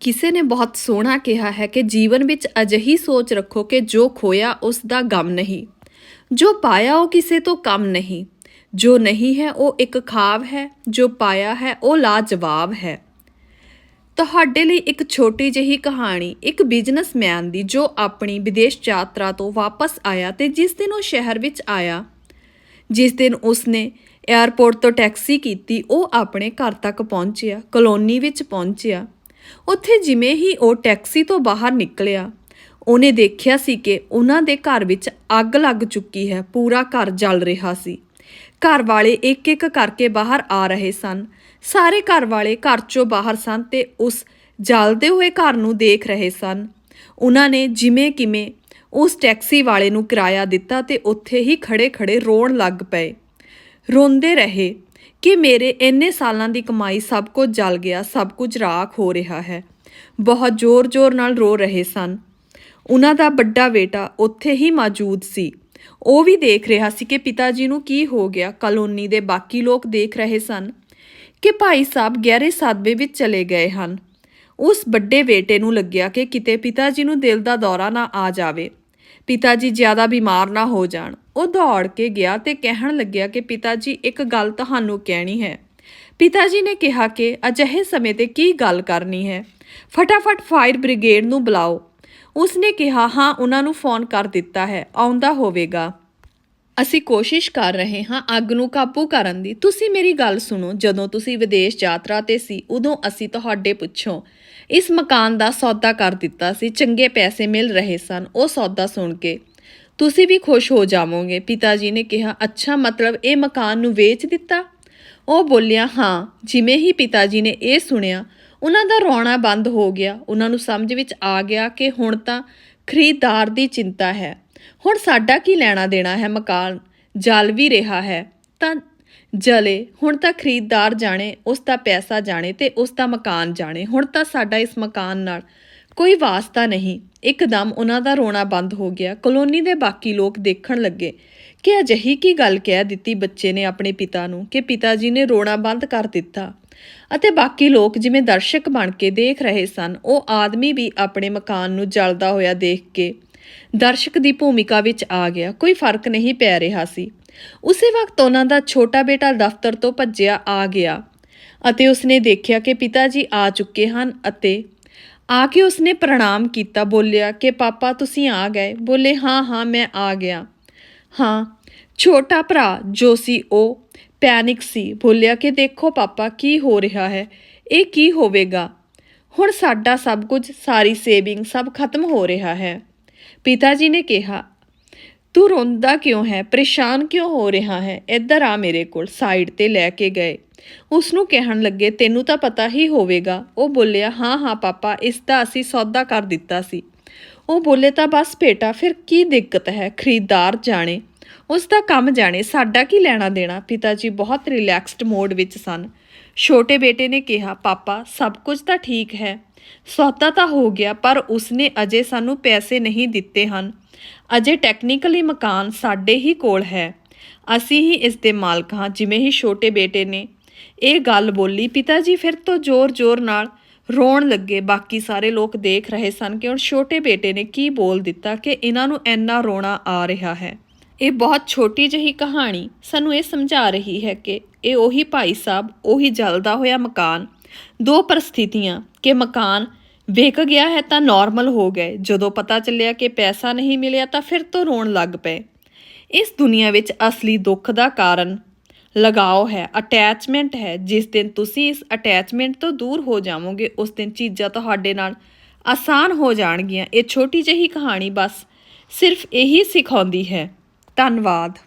ਕਿਸੇ ਨੇ ਬਹੁਤ ਸੋਹਣਾ ਕਿਹਾ ਹੈ ਕਿ ਜੀਵਨ ਵਿੱਚ ਅਜਿਹੀ ਸੋਚ ਰੱਖੋ ਕਿ ਜੋ ਖੋਇਆ ਉਸ ਦਾ ਗਮ ਨਹੀਂ। ਜੋ ਪਾਇਆ ਉਹ ਕਿਸੇ ਤੋਂ ਕਮ ਨਹੀਂ। ਜੋ ਨਹੀਂ ਹੈ ਉਹ ਇੱਕ ਖਾਬ ਹੈ, ਜੋ ਪਾਇਆ ਹੈ ਉਹ ਲਾਜਵਾਬ ਹੈ। ਤੁਹਾਡੇ ਲਈ ਇੱਕ ਛੋਟੀ ਜਿਹੀ ਕਹਾਣੀ, ਇੱਕ ਬਿਜ਼ਨਸਮੈਨ ਦੀ ਜੋ ਆਪਣੀ ਵਿਦੇਸ਼ ਯਾਤਰਾ ਤੋਂ ਵਾਪਸ ਆਇਆ ਤੇ ਜਿਸ ਦਿਨ ਉਹ ਸ਼ਹਿਰ ਵਿੱਚ ਆਇਆ, ਜਿਸ ਦਿਨ ਉਸਨੇ 에ਅਰਪੋਰਟ ਤੋਂ ਟੈਕਸੀ ਕੀਤੀ, ਉਹ ਆਪਣੇ ਘਰ ਤੱਕ ਪਹੁੰਚਿਆ, ਕਲੋਨੀ ਵਿੱਚ ਪਹੁੰਚਿਆ। ਉੱਥੇ ਜਿਵੇਂ ਹੀ ਉਹ ਟੈਕਸੀ ਤੋਂ ਬਾਹਰ ਨਿਕਲਿਆ, ਉਹਨੇ ਦੇਖਿਆ ਸੀ ਕਿ ਉਹਨਾਂ ਦੇ ਘਰ ਵਿੱਚ ਅੱਗ ਲੱਗ ਚੁੱਕੀ ਹੈ, ਪੂਰਾ ਘਰ ਜਲ ਰਿਹਾ ਸੀ। ਘਰ ਵਾਲੇ ਇੱਕ ਇੱਕ ਕਰਕੇ ਬਾਹਰ ਆ ਰਹੇ ਸਨ। ਸਾਰੇ ਘਰ ਵਾਲੇ ਘਰ ਚੋਂ ਬਾਹਰ ਸਨ ਤੇ ਉਸ ਜਲਦੇ ਹੋਏ ਘਰ ਨੂੰ ਦੇਖ ਰਹੇ ਸਨ। ਉਹਨਾਂ ਨੇ ਜਿਵੇਂ ਕਿਵੇਂ ਉਸ ਟੈਕਸੀ ਵਾਲੇ ਨੂੰ ਕਿਰਾਇਆ ਦਿੱਤਾ ਤੇ ਉੱਥੇ ਹੀ ਖੜੇ-ਖੜੇ ਰੋਣ ਲੱਗ ਪਏ। ਰੋਂਦੇ ਰਹੇ। ਕਿ ਮੇਰੇ ਇੰਨੇ ਸਾਲਾਂ ਦੀ ਕਮਾਈ ਸਭ ਕੁਝ ਜਲ ਗਿਆ, ਸਭ ਕੁਝ ਰਾਖ ਹੋ ਰਿਹਾ ਹੈ। ਬਹੁਤ ਜ਼ੋਰ-ਜ਼ੋਰ ਨਾਲ ਰੋ ਰਹੇ ਸਨ। ਉਹਨਾਂ ਦਾ ਵੱਡਾ ਬੇਟਾ ਉੱਥੇ ਹੀ ਮੌਜੂਦ ਸੀ। ਉਹ ਵੀ ਦੇਖ ਰਿਹਾ ਸੀ ਕਿ ਪਿਤਾ ਜੀ ਨੂੰ ਕੀ ਹੋ ਗਿਆ। ਕਲੋਨੀ ਦੇ ਬਾਕੀ ਲੋਕ ਦੇਖ ਰਹੇ ਸਨ ਕਿ ਭਾਈ ਸਾਹਿਬ ਗਹਿਰੇ ਸਾਦਵੇ ਵਿੱਚ ਚਲੇ ਗਏ ਹਨ। ਉਸ ਵੱਡੇ ਬੇਟੇ ਨੂੰ ਲੱਗਿਆ ਕਿ ਕਿਤੇ ਪਿਤਾ ਜੀ ਨੂੰ ਦਿਲ ਦਾ ਦੌਰਾ ਨਾ ਆ ਜਾਵੇ। ਪਿਤਾ ਜੀ ਜ਼ਿਆਦਾ ਬਿਮਾਰ ਨਾ ਹੋ ਜਾਣ। ਉਹ ਦੌੜ ਕੇ ਗਿਆ ਤੇ ਕਹਿਣ ਲੱਗਿਆ ਕਿ ਪਿਤਾ ਜੀ ਇੱਕ ਗੱਲ ਤੁਹਾਨੂੰ ਕਹਿਣੀ ਹੈ। ਪਿਤਾ ਜੀ ਨੇ ਕਿਹਾ ਕਿ ਅਜਿਹੇ ਸਮੇਂ ਤੇ ਕੀ ਗੱਲ ਕਰਨੀ ਹੈ? ਫਟਾਫਟ ਫਾਇਰ ਬ੍ਰਿਗੇਡ ਨੂੰ ਬੁਲਾਓ। ਉਸਨੇ ਕਿਹਾ, ਹਾਂ, ਉਹਨਾਂ ਨੂੰ ਫੋਨ ਕਰ ਦਿੱਤਾ ਹੈ, ਆਉਂਦਾ ਹੋਵੇਗਾ। ਅਸੀਂ ਕੋਸ਼ਿਸ਼ ਕਰ ਰਹੇ ਹਾਂ ਅੱਗ ਨੂੰ ਕਾਬੂ ਕਰਨ ਦੀ। ਤੁਸੀਂ ਮੇਰੀ ਗੱਲ ਸੁਣੋ, ਜਦੋਂ ਤੁਸੀਂ ਵਿਦੇਸ਼ ਯਾਤਰਾ ਤੇ ਸੀ, ਉਦੋਂ ਅਸੀਂ ਤੁਹਾਡੇ ਪੁੱਛੋਂ, ਇਸ ਮਕਾਨ ਦਾ ਸੌਦਾ ਕਰ ਦਿੱਤਾ ਸੀ, ਚੰਗੇ ਪੈਸੇ ਮਿਲ ਰਹੇ ਸਨ, ਉਹ ਸੌਦਾ ਸੁਣ ਕੇ। ਤੁਸੀਂ ਵੀ ਖੁਸ਼ ਹੋ ਜਾਵੋਗੇ ਪਿਤਾ ਜੀ ਨੇ ਕਿਹਾ। ਅੱਛਾ, ਮਤਲਬ ਇਹ ਮਕਾਨ ਨੂੰ ਵੇਚ ਦਿੱਤਾ? ਉਹ ਬੋਲਿਆ, ਹਾਂ, ਜਿਵੇਂ ਹੀ ਪਿਤਾ ਜੀ ਨੇ ਇਹ ਸੁਣਿਆ, ਉਹਨਾਂ ਦਾ ਰੋਣਾ ਬੰਦ ਹੋ ਗਿਆ। ਉਹਨਾਂ ਨੂੰ ਸਮਝ ਵਿੱਚ ਆ ਗਿਆ ਕਿ ਹੁਣ ਤਾਂ ਖਰੀਦਦਾਰ ਦੀ ਚਿੰਤਾ ਹੈ। ਹੁਣ ਸਾਡਾ ਕੀ ਲੈਣਾ ਦੇਣਾ ਹੈ ਮਕਾਨ? ਜਲ ਵੀ ਰਿਹਾ ਹੈ। ਤਾਂ ਜਲੇ, ਹੁਣ ਤਾਂ ਖਰੀਦਦਾਰ ਜਾਣੇ, ਉਸ ਦਾ ਪੈਸਾ ਜਾਣੇ ਤੇ ਉਸ ਦਾ ਮਕਾਨ ਜਾਣੇ। ਹੁਣ ਤਾਂ ਸਾਡਾ ਇਸ ਮਕਾਨ ਨਾਲ ਕੋਈ ਵਾਸਤਾ ਨਹੀਂ। ਇੱਕਦਮ ਉਹਨਾਂ ਦਾ ਰੋਣਾ ਬੰਦ ਹੋ ਗਿਆ। ਕਲੋਨੀ ਦੇ ਬਾਕੀ ਲੋਕ ਦੇਖਣ ਲੱਗੇ ਕਿ ਅਜਿਹੀ ਕੀ ਗੱਲ ਕਹਿ ਦਿੱਤੀ ਬੱਚੇ ਨੇ ਆਪਣੇ ਪਿਤਾ ਨੂੰ ਕਿ ਪਿਤਾ ਜੀ ਨੇ ਰੋਣਾ ਬੰਦ ਕਰ ਦਿੱਤਾ। ਅਤੇ ਬਾਕੀ ਲੋਕ ਜਿਵੇਂ ਦਰਸ਼ਕ ਬਣ ਕੇ ਦੇਖ ਰਹੇ ਸਨ, ਉਹ ਆਦਮੀ ਵੀ ਆਪਣੇ ਮਕਾਨ ਨੂੰ ਜਲਦਾ ਹੋਇਆ ਦੇਖ ਕੇ ਦਰਸ਼ਕ ਦੀ ਭੂਮਿਕਾ ਵਿੱਚ ਆ ਗਿਆ। ਕੋਈ ਫ਼ਰਕ ਨਹੀਂ ਪੈ ਰਿਹਾ ਸੀ। ਉਸੇ ਵਕਤ ਉਹਨਾਂ ਦਾ ਛੋਟਾ ਬੇਟਾ ਦਫ਼ਤਰ ਤੋਂ ਭੱਜਿਆ ਆ ਗਿਆ ਅਤੇ ਉਸਨੇ ਦੇਖਿਆ ਕਿ ਪਿਤਾ ਜੀ ਆ ਚੁੱਕੇ ਹਨ ਅਤੇ ਆ ਕੇ ਉਸਨੇ ਪ੍ਰਣਾਮ ਕੀਤਾ, ਬੋਲਿਆ ਕਿ, ਪਾਪਾ, ਤੁਸੀਂ ਆ ਗਏ। ਬੋਲੇ, ਹਾਂ ਹਾਂ, ਮੈਂ ਆ ਗਿਆ। ਹਾਂ, ਛੋਟਾ ਭਰਾ, ਜੋ ਸੀ ਉਹ ਪੈਨਿਕ ਸੀ। ਬੋਲਿਆ ਕਿ ਦੇਖੋ ਪਾਪਾ, ਕੀ ਹੋ ਰਿਹਾ ਹੈ? ਇਹ ਕੀ ਹੋਵੇਗਾ? ਹੁਣ ਸਾਡਾ ਸਭ ਕੁਝ, ਸਾਰੀ ਸੇਵਿੰਗ ਸਭ ਖਤਮ ਹੋ ਰਿਹਾ ਹੈ। ਪਿਤਾ ਜੀ ਨੇ ਕਿਹਾ, ਤੂੰ ਰੋਂਦਾ ਕਿਉਂ ਹੈ? ਪਰੇਸ਼ਾਨ ਕਿਉਂ ਹੋ ਰਿਹਾ ਹੈ? ਇੱਧਰ ਆ ਮੇਰੇ ਕੋਲ, ਸਾਈਡ ਤੇ ਲੈ ਕੇ ਗਏ। ਉਸ ਨੂੰ ਕਹਿਣ ਲੱਗੇ, ਤੈਨੂੰ ਤਾਂ ਪਤਾ ਹੀ ਹੋਵੇਗਾ। ਉਹ ਬੋਲਿਆ, ਹਾਂ ਹਾਂ ਪਾਪਾ, ਇਸ ਦਾ ਅਸੀਂ ਸੌਦਾ ਕਰ ਦਿੱਤਾ ਸੀ। ਉਹ ਬੋਲੇ, ਤਾਂ ਬਸ ਬੇਟਾ, ਫਿਰ ਕੀ ਦਿੱਕਤ ਹੈ? ਖਰੀਦਦਾਰ ਜਾਣੇ। ਉਸ ਦਾ ਕੰਮ ਜਾਣੇ ਸਾਡਾ ਕੀ ਲੈਣਾ ਦੇਣਾ। ਪਿਤਾ ਜੀ ਬਹੁਤ ਰਿਲੈਕਸਡ ਮੋਡ ਵਿੱਚ ਸਨ। ਛੋਟੇ ਬੇਟੇ ਨੇ ਕਿਹਾ, ਪਾਪਾ, ਸਭ ਕੁਝ ਤਾਂ ਠੀਕ ਹੈ। ਸੌਦਾ ਤਾਂ ਹੋ ਗਿਆ, ਪਰ ਉਸਨੇ ਅਜੇ ਸਾਨੂੰ ਪੈਸੇ ਨਹੀਂ ਦਿੱਤੇ ਹਨ। ਅਜੇ ਟੈਕਨੀਕਲੀ ਮਕਾਨ ਸਾਡੇ ਹੀ ਕੋਲ ਹੈ। ਅਸੀਂ ਹੀ ਇਸ ਦੇ ਮਾਲਕ ਹਾਂ, ਜਿਵੇਂ ਹੀ ਛੋਟੇ ਬੇਟੇ ਨੇ ਇਹ ਗੱਲ ਬੋਲੀ ਪਿਤਾ ਜੀ ਫਿਰ ਤੋਂ ਜ਼ੋਰ-ਜ਼ੋਰ ਨਾਲ ਰੋਣ ਲੱਗੇ। ਬਾਕੀ ਸਾਰੇ ਲੋਕ ਦੇਖ ਰਹੇ ਸਨ ਕਿ ਹੁਣ ਛੋਟੇ ਬੇਟੇ ਨੇ ਕੀ ਬੋਲ ਦਿੱਤਾ ਕਿ ਇਹਨਾਂ ਨੂੰ ਇੰਨਾ ਰੋਣਾ ਆ ਰਿਹਾ ਹੈ। ਇਹ ਬਹੁਤ ਛੋਟੀ ਜਿਹੀ ਕਹਾਣੀ ਸਾਨੂੰ ਇਹ ਸਮਝਾ ਰਹੀ ਹੈ ਕਿ ਇਹ ਉਹੀ ਭਾਈ ਸਾਹਿਬ, ਉਹੀ ਜਲਦਾ ਹੋਇਆ ਮਕਾਨ, ਦੋ ਪਰਿਸਥਿਤੀਆਂ ਕਿ ਮਕਾਨ ਵਿਕ ਗਿਆ ਹੈ ਤਾਂ ਨਾਰਮਲ ਹੋ ਗਏ। ਜਦੋਂ ਪਤਾ ਚੱਲਿਆ ਕਿ ਪੈਸਾ ਨਹੀਂ ਮਿਲਿਆ ਤਾਂ ਫਿਰ ਤੋਂ ਰੋਣ ਲੱਗ ਪਏ। ਇਸ ਦੁਨੀਆ ਵਿੱਚ ਅਸਲੀ ਦੁੱਖ ਦਾ ਕਾਰਨ ਲਗਾਓ ਹੈ ਅਟੈਚਮੈਂਟ ਹੈ। ਜਿਸ ਦਿਨ ਤੁਸੀਂ ਇਸ ਅਟੈਚਮੈਂਟ ਤੋਂ ਦੂਰ ਹੋ ਜਾਵੋਗੇ, ਉਸ ਦਿਨ ਚੀਜ਼ਾਂ ਤੁਹਾਡੇ ਨਾਲ ਆਸਾਨ ਹੋ ਜਾਣਗੀਆਂ। ਇਹ ਛੋਟੀ ਜਿਹੀ ਕਹਾਣੀ ਬਸ ਸਿਰਫ ਇਹੀ ਸਿਖਾਉਂਦੀ ਹੈ। ਧੰਨਵਾਦ।